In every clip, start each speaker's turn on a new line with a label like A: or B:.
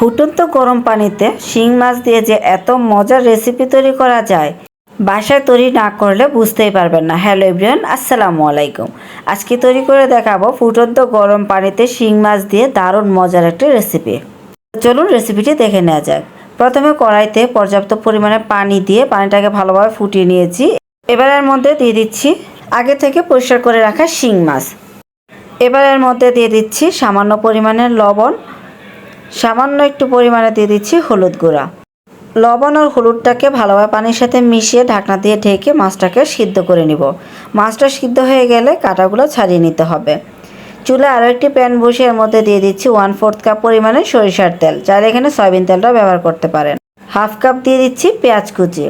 A: ফুটন্ত গরম পানিতে শিং মাছ দিয়ে যে এত মজার রেসিপি তৈরি করা যায়, বাসায় তৈরি না করলে বুঝতেই পারবেন না। হ্যালো এভরিওয়ান আসসালামু আলাইকুম। আজকে তৈরি করে দেখাবো ফুটন্ত গরম পানিতে শিং মাছ দিয়ে দারুণ মজার একটা রেসিপি চলুন রেসিপিটি দেখে নেওয়া যাক। প্রথমে কড়াইতে পর্যাপ্ত পরিমাণে পানি দিয়ে পানিটাকে ভালোভাবে ফুটিয়ে নিয়েছি। এবার এর মধ্যে দিয়ে দিচ্ছি আগে থেকে পরিষ্কার করে রাখা শিং মাছ। এবার এর মধ্যে দিয়ে দিচ্ছি সামান্য পরিমাণে লবণ সামান্য একটু পরিমাণে দিয়ে দিচ্ছি হলুদ গুঁড়া। লবণ আর হলুদটাকে ভালোভাবে পানির সাথে মিশিয়ে ঢাকনা দিয়ে ঢেকে মাছটাকে সিদ্ধ করে নিব। মাছটা সিদ্ধ হয়ে গেলে কাঁটাগুলো ছাড়িয়ে নিতে হবে। চুলে আরও একটি প্যান বসিয়ে এর মধ্যে দিয়ে দিচ্ছি ওয়ান ফোর্থ কাপ পরিমাণে সরিষার তেল। চাইলে এখানে সয়াবিন তেলটা ব্যবহার করতে পারেন। হাফ কাপ দিয়ে দিচ্ছি পেঁয়াজ কুচি।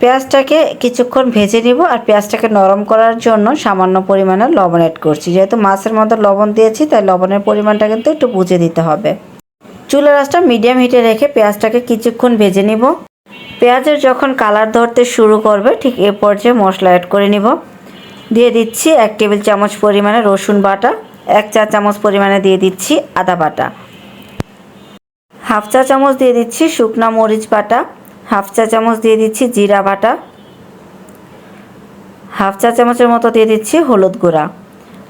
A: পেঁয়াজটাকে কিছুক্ষণ ভেজে নিব আর পেঁয়াজটাকে নরম করার জন্য সামান্য পরিমাণে লবণ অ্যাড করছি। যেহেতু মাছের মধ্যে লবণ দিয়েছি, তাই লবণের পরিমাণটা কিন্তু একটু বুঝে দিতে হবে। চুলার আঁচটা মিডিয়াম হিটে রেখে পেঁয়াজটাকে কিছুক্ষণ ভেজে নিব। পেঁয়াজের যখন কালার ধরতে শুরু করবে, ঠিক এ পর্যায়ে মশলা অ্যাড করে নিব। দিয়ে দিচ্ছি এক টেবিল চামচ পরিমাণে রসুন বাটা, এক চা চামচ পরিমাণে দিয়ে দিচ্ছি আদা বাটা। হাফ চা চামচ দিয়ে দিচ্ছি শুকনা মরিচ বাটা হাফ চা চামচ দিয়ে দিচ্ছি জিরা বাটা। হাফ চা চামচের মতো দিয়ে দিচ্ছি হলুদ গুঁড়া।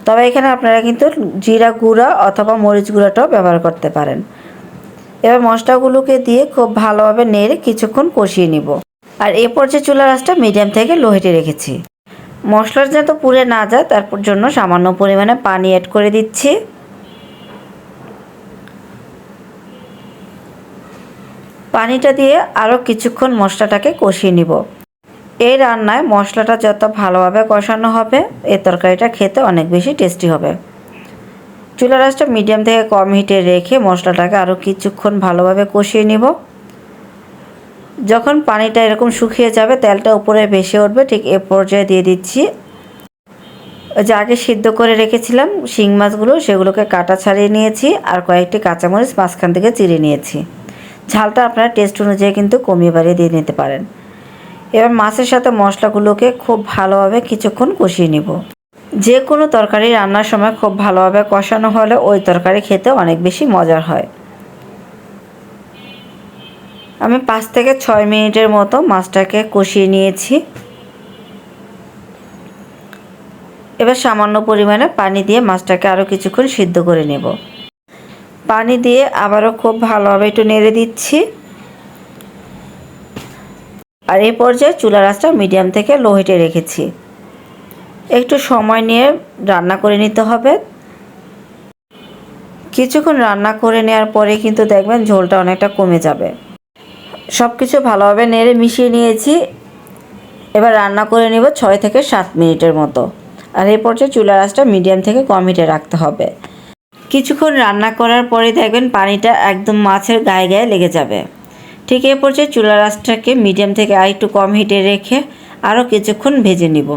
A: তবে এখানে আপনারা কিন্তু জিরা গুঁড়া অথবা মরিচ গুঁড়াটাও ব্যবহার করতে পারেন। এবার মশলাগুলোকে দিয়ে খুব ভালোভাবে নেড়ে কিছুক্ষণ কষিয়ে নিব। আর এ পর্যায়ে চুলার আঁচটা মিডিয়াম থেকে লো হিটে রেখেছি। মশলার যাতে পুড়ে না যায় তারপর জন্য সামান্য পরিমাণে পানি অ্যাড করে দিচ্ছি। পানিটা দিয়ে আরও কিছুক্ষণ মশলাটাকে কষিয়ে নিব। এই রান্নায় মশলাটা যত ভালোভাবে কষানো হবে এই তরকারিটা খেতে অনেক বেশি টেস্টি হবে। চুলা আঁচটা মিডিয়াম থেকে কম হিটে রেখে মশলাটাকে আরও কিছুক্ষণ ভালোভাবে কষিয়ে নিব। যখন পানিটা এরকম শুকিয়ে যাবে, তেলটা উপরে ভেসে উঠবে, ঠিক এ পর্যায়ে দিয়ে দিচ্ছি। যে আগে সিদ্ধ করে রেখেছিলাম, শিং মাছগুলো, সেগুলোকে কাটা ছাড়িয়ে নিয়েছি, আর কয়েকটি কাঁচামরিচ মাঝখান থেকে চিড়ে নিয়েছি। ঝালটা আপনারা টেস্ট অনুযায়ী কিন্তু কমিয়ে বাড়িয়ে দিয়ে নিতে পারেন। এবার মাছের সাথে মশলাগুলোকে খুব ভালোভাবে কিছুক্ষণ কষিয়ে নিব। যে কোনো তরকারি রান্নার সময় খুব ভালোভাবে কষানো হলে ওই তরকারি খেতে অনেক বেশি মজার হয়। আমি পাঁচ থেকে ছয় মিনিটের মতো মাছটাকে কষিয়ে নিয়েছি। এবার সামান্য পরিমাণে পানি দিয়ে মাছটাকে আরও কিছুক্ষণ সিদ্ধ করে নেব। পানি দিয়ে আবারও খুব ভালোভাবে একটু নেড়ে দিচ্ছি। আর এই পর্যায়ে চুলার আঁচটা মিডিয়াম থেকে লো হিটে রেখেছি। একটু সময় নিয়ে রান্না করে নিতে হবে। কিছুক্ষণ রান্না করে নেওয়ার পরে কিন্তু দেখবেন ঝোলটা অনেকটা কমে যাবে। সব কিছু ভালোভাবে নেড়ে মিশিয়ে নিয়েছি। এবার রান্না করে নেব ছয় থেকে সাত মিনিটের মতো। আর এই পর্যায়ে চুলার আঁচটা মিডিয়াম থেকে কম হিটে রাখতে হবে। কিছুক্ষণ রান্না করার পরে দেখবেন পানিটা একদম মাছের গায়ে গায়ে লেগে যাবে। ঠিক এই পর্যায়ে চুলা আঁচটাকে মিডিয়াম থেকে আর একটু কম হিটে রেখে আরও কিছুক্ষণ ভেজে নিব।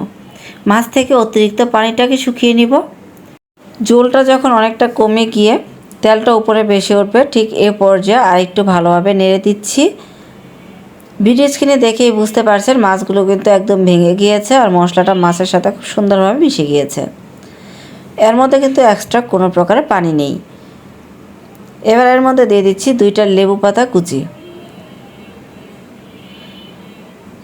A: মাছ থেকে অতিরিক্ত পানিটাকে শুকিয়ে নিব। জোলটা যখন অনেকটা কমে গিয়ে তেলটা উপরে বেশি উঠবে, ঠিক এ পর্যায়ে আর একটু ভালোভাবে নেড়ে দিচ্ছি। ভিডিও স্ক্রিনে দেখেই বুঝতে পারছেন মাছগুলো কিন্তু একদম ভেঙে গিয়েছে আর মশলাটা মাছের সাথে খুব সুন্দরভাবে মিশে গিয়েছে। এর মধ্যে কিন্তু এক্সট্রা কোনো প্রকারের পানি নেই। এবার এর মধ্যে দিয়ে দিচ্ছি দুইটা লেবু পাতা কুচি।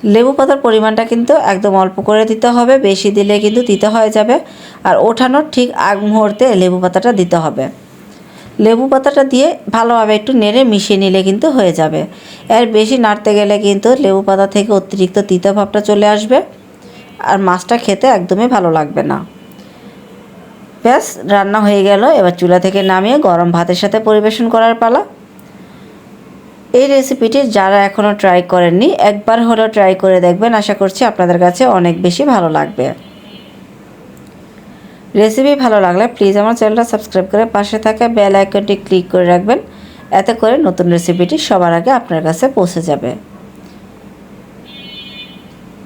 A: লেবু পাতার পরিমাণটা কিন্তু একদম অল্প করে দিতে হবে, বেশি দিলে কিন্তু দিতে হয়ে যাবে। আর ওঠানোর ঠিক আগ মুহূর্তে লেবু পাতাটা দিতে হবে। লেবু পাতাটা দিয়ে ভালোভাবে একটু নেড়ে মিশিয়ে নিলে কিন্তু হয়ে যাবে। এর বেশি নাড়তে গেলে কিন্তু লেবু পাতা থেকে অতিরিক্ত তিতা ভাবটা চলে আসবে। আর মাছটা খেতে একদমই ভালো লাগবে না। ব্যাস, রান্না হয়ে গেল। এবার চুলা থেকে নামিয়ে গরম ভাতের সাথে পরিবেশন করার পালা। এই রেসিপিটি যারা এখনও ট্রাই করেননি, একবার হলেও ট্রাই করে দেখবেন। আশা করছি আপনাদের কাছে অনেক বেশি ভালো লাগবে। রেসিপি ভালো লাগলে প্লিজ আমার চ্যানেলটা সাবস্ক্রাইব করে পাশে থাকা বেল আইকনটি ক্লিক করে রাখবেন। এতে করে নতুন রেসিপিটি সবার আগে আপনার কাছে পৌঁছে যাবে।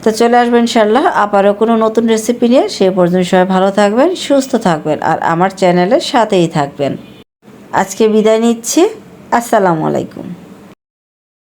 A: তো চলে আসবেন ইনশাল্লাহ আবারও কোনো নতুন রেসিপি নিয়ে সে পর্যন্ত সবাই ভালো থাকবেন, সুস্থ থাকবেন আর আমার চ্যানেলের সাথেই থাকবেন। আজকে বিদায় নিচ্ছি। আসসালামু আলাইকুম।